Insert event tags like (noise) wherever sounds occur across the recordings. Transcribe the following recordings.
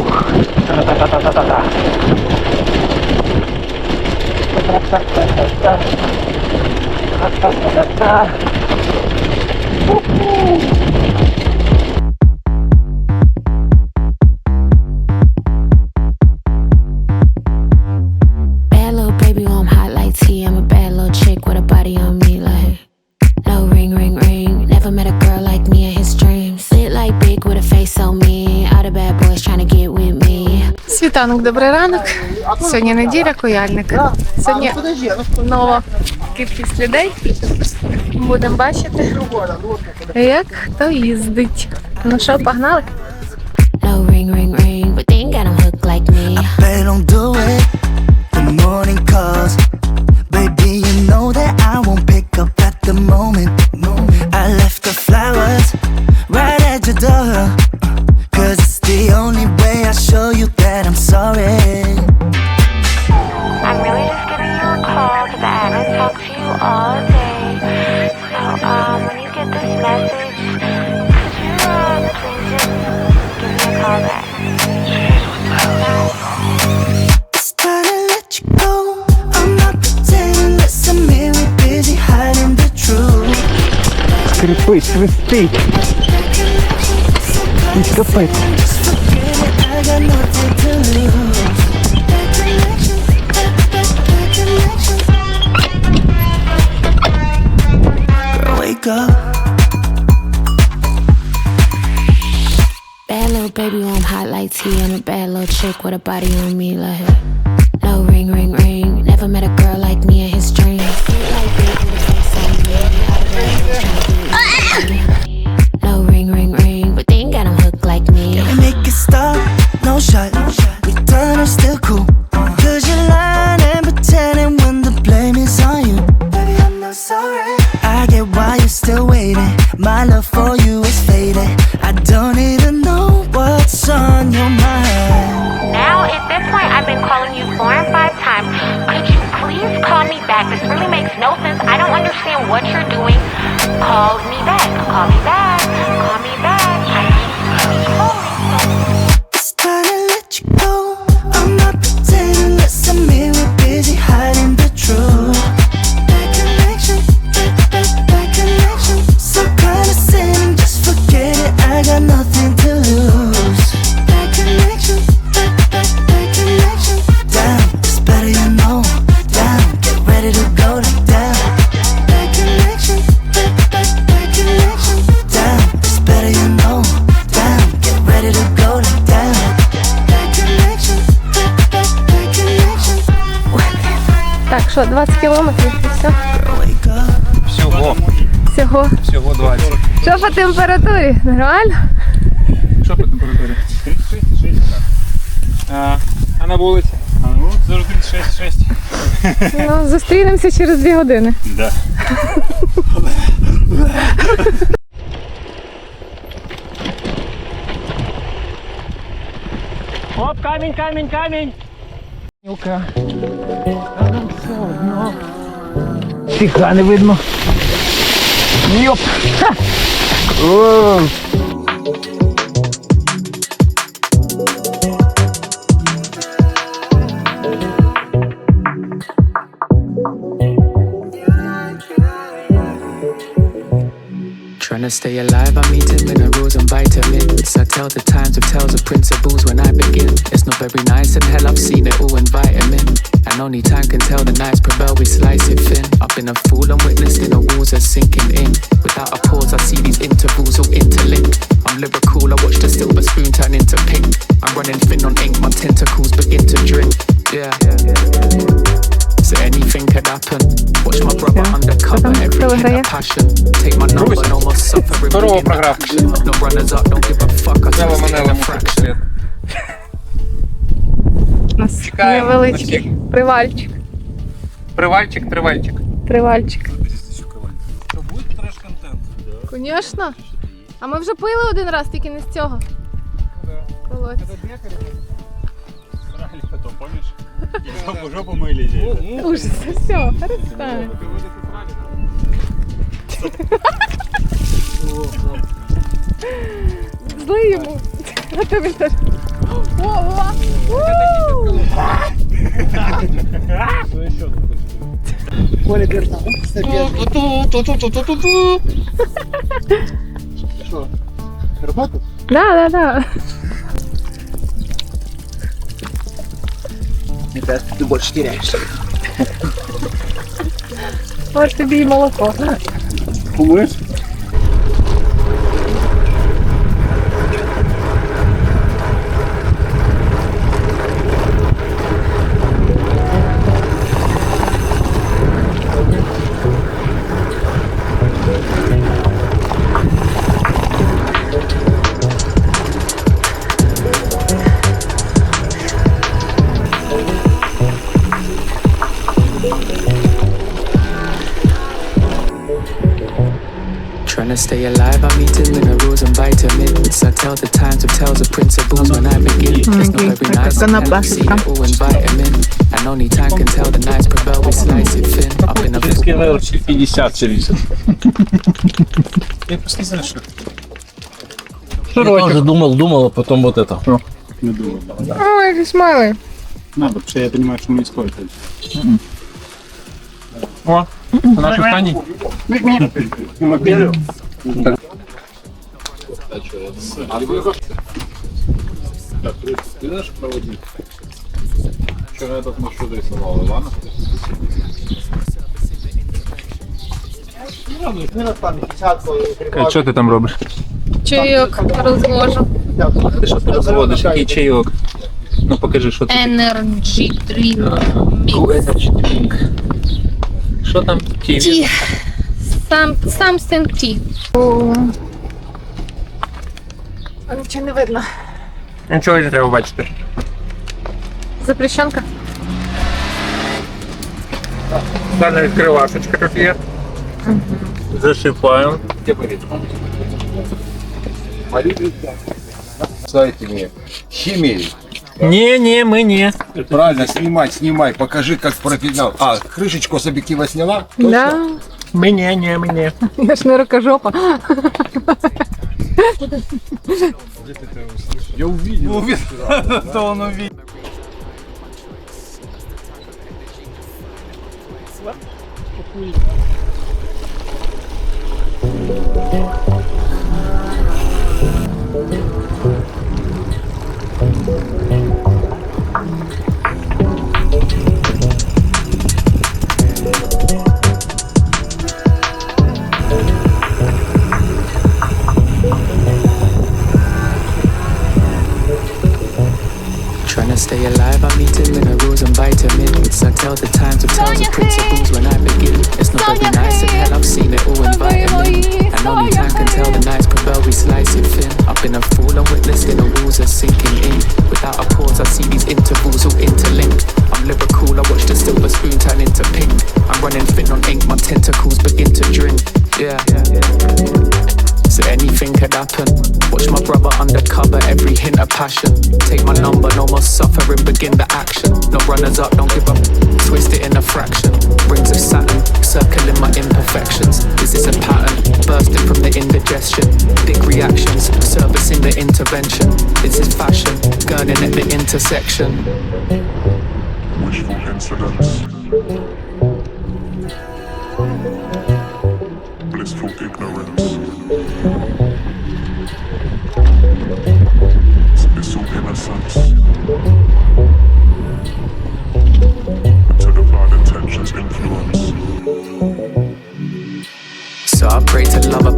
おタタタタタタタタタタタタタタタタタ Світанок, добрий ранок. Сьогодні неділя, кояльник. Сьогодні нова кількість людей. Будемо бачити, як хто їздить. Ну що, погнали? Bad, bad connection. Girl, wake up. Bad little baby, I'm hot like tea. I'm a bad little chick with a body on me, like. No ring, ring, ring. Never met a girl like me Всього. всього 20. Що по температурі? Нормально? Що по температурі? 36,6. А, а на вулиці? А на вулиці завжди 36,6. Ну, зустрінемося через 2 години. Да. Оп, камінь, камінь, камінь. Нюка. Нам все одно. Фіга не видно. Yup. Trying to stay alive, I'm eating minerals and vitamins. I tell the times with tales of principles when I begin. It's not very nice, and hell, I've seen it all in vitamin. And only time can tell the nights prevail, we slice it thin. I've been a fool, I'm witnessing the walls are sinking in. Without a pause, I see these intervals all interlink. I'm lyrical, I watch the silver spoon turn into pink. I'm running thin on ink, my tentacles begin to drink. Yeah. So anything can happen. Watch my brother undercover, every passion. Take my number, no more suffering. No runners up, don't give a fuck, I just in a fraction. Нас Чекаємо на невеличкий всіх. привальчик. Привальчик, привальчик. Привальчик. Звісно. А ми вже пили один раз, тільки не з цього. Колодця. Потом, помнишь? Жопу, жопу мыли здесь. Ужас, все, перестань. Зли йому. А тобі теж. Да, да, да. Мне кажется, ты больше теряешь. Ось тобі і молоко. Кумиш? Trying to stay alive, I'm eating minerals and vitamins. I tell the times of tales of principles when I begin. It's not very nice, and I've seen it all. And only time can tell the nights prevail, we slice it thin. Up in a Скинули 50 через. Я просто не знаю, что. Я тоже думал, думал, а потом вот это. Не думаю. Ой, який смайлий. Надо, потому что я понимаю, что мы не стоит. О, наш останній. Ты знаешь, проводник? Вчера этот маршрут рисовал Ивана. Що ти там робиш? Чайок розложу. Ти що ти розводиш? Який чайок? Ну покажи, що ти. Energy drink. Energy drink. Що там? Києві? Сам, сам ті. Нічого не видно. Нічого не треба бачити. Запрещенка. Дана відкривашечка тут є. Зашипаємо. Сайт мне. Химии. Ні, ні, ми ні. Правильно, снимай, снимай. Покажи, как профессионал. А, крышечку с объектива сняла? Да. Ми ні, ні, ми ні. Я ж не рукожопа. Я увидел. (laughs) То воно від. Trying Runners up, don't give up. Twist it in a fraction. Rings of Saturn, circling my imperfections. Is this a pattern? Bursting from the indigestion. Big reactions, servicing the intervention. This is this fashion? Gurning at the intersection. wishful incidents.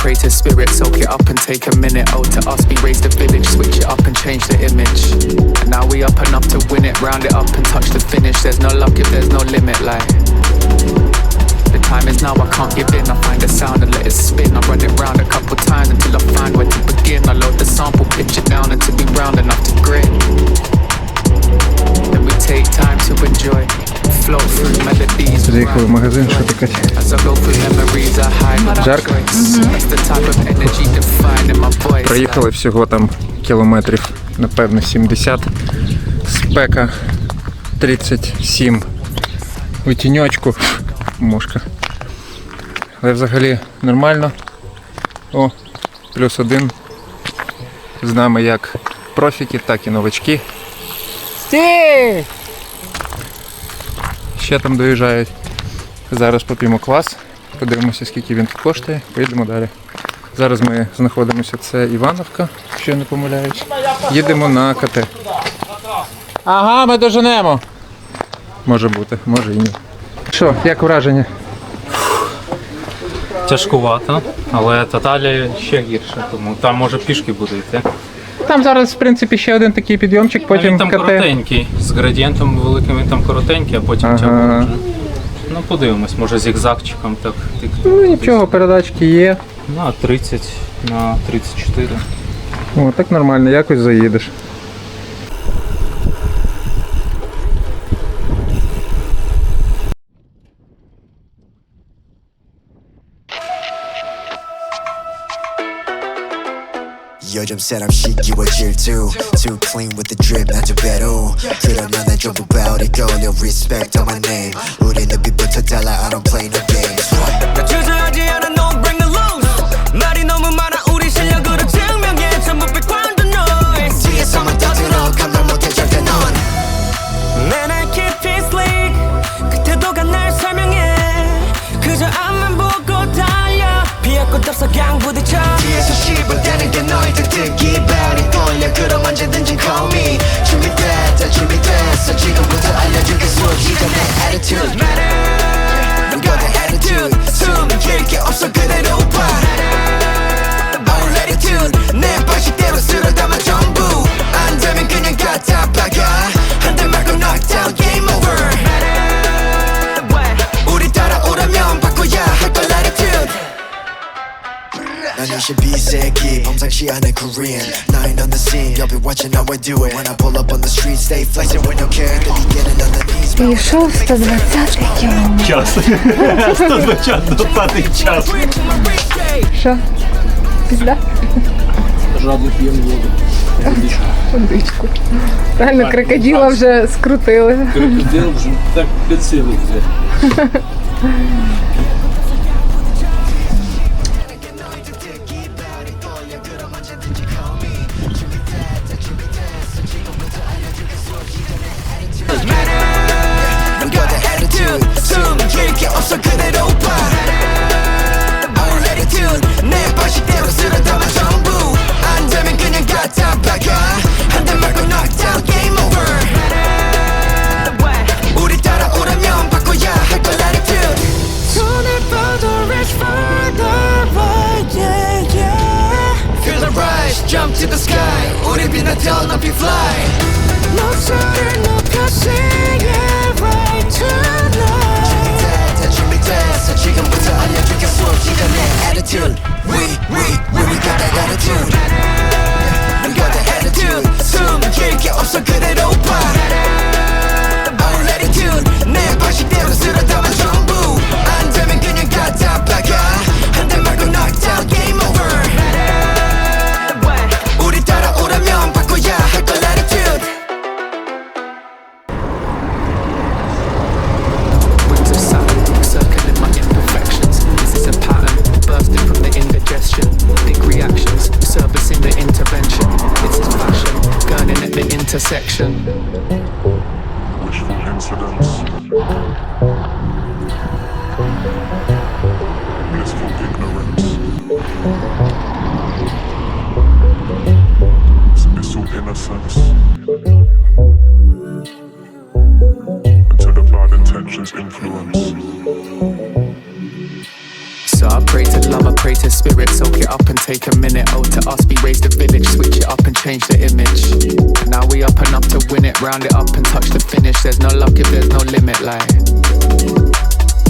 Pray to spirit, soak it up and take a minute. Oh, to us, we raise the village, switch it up and change the image. And now we up enough to win it, round it up and touch the finish. There's no luck if there's no limit, like. The time is now, I can't give in. I find the sound and let it spin. I run it round a couple times until I find where to begin. I load the sample, pitch it down until we round enough to grin. Then we take time to enjoy, flow through melodies. В магазин, hide my Жарко? voice. Проїхали всього там кілометрів, напевно, 70. Спека 37. У тіньочку. Мушка. Але взагалі нормально. О, плюс один. З нами як профіки, так і новачки. Стій! Ще там доїжджають. Зараз поп'ємо клас, подивимося, скільки він тут коштує, поїдемо далі. Зараз ми знаходимося, це Івановка, якщо я не помиляюсь. Їдемо на КТ. Ага, ми доженемо. Може бути, може і ні. Що, як враження? Тяжкувато, але Таталі ще гірше, тому там може пішки буде йти. Там зараз, в принципі, ще один такий підйомчик, А потім він там КТ. коротенький, з градієнтом великим він там коротенький, а потім Ага. тягне вже. Ну подивимось, може зігзагчиком так тик. Ну нічого, передачки є. На 30, на 34. О, так нормально, якось заїдеш. 요즘 사람 시기와 질투 Too clean with the drip 난좀 배로 그러면 난 전부 버리고 No respect on my name 우리 눈빛부터 달라 I don't play no games 주저하지 않아 달려 피할 곳 없어 그냥 부딪혀. 뒤에서 씹어대는 게 너의 뜻듣기 발이 떨려. 그럼 언제든지 call me. 준비됐다 준비됐어. 지금부터 알려줄게 수없이 내 attitude 너의 attitude 숨길 게 없어 그대로 봐. All attitude 내 방식대로 쓸어 담아 전부. 안 되면 그냥 갖다 박아 22세기 범상치 않은 Korean Nine on the scene You'll be watching how I do it When I pull up on the street Stay flexing with no care They be getting on the knees Пішов 120 кілометрів. Час. 120 час. Що? Пізда? Жаду п'ємо воду. Водичку. Реально крокодила вже скрутили. Крокодил вже так підсилився. Tune. Intersection. Wishful incidents. Blissful ignorance. Dismissal innocence. Until the bad intentions influence. Pray to spirit, soak it up and take a minute. Oh, to us, we raised the village, switch it up and change the image. Now we up enough to win it, round it up and touch the finish. There's no luck if there's no limit, like.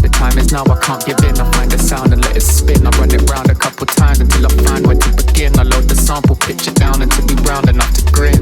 The time is now, I can't give in. I find the sound and let it spin. I run it round a couple times until I find where to begin. I load the sample, pitch it down until we round enough to grin.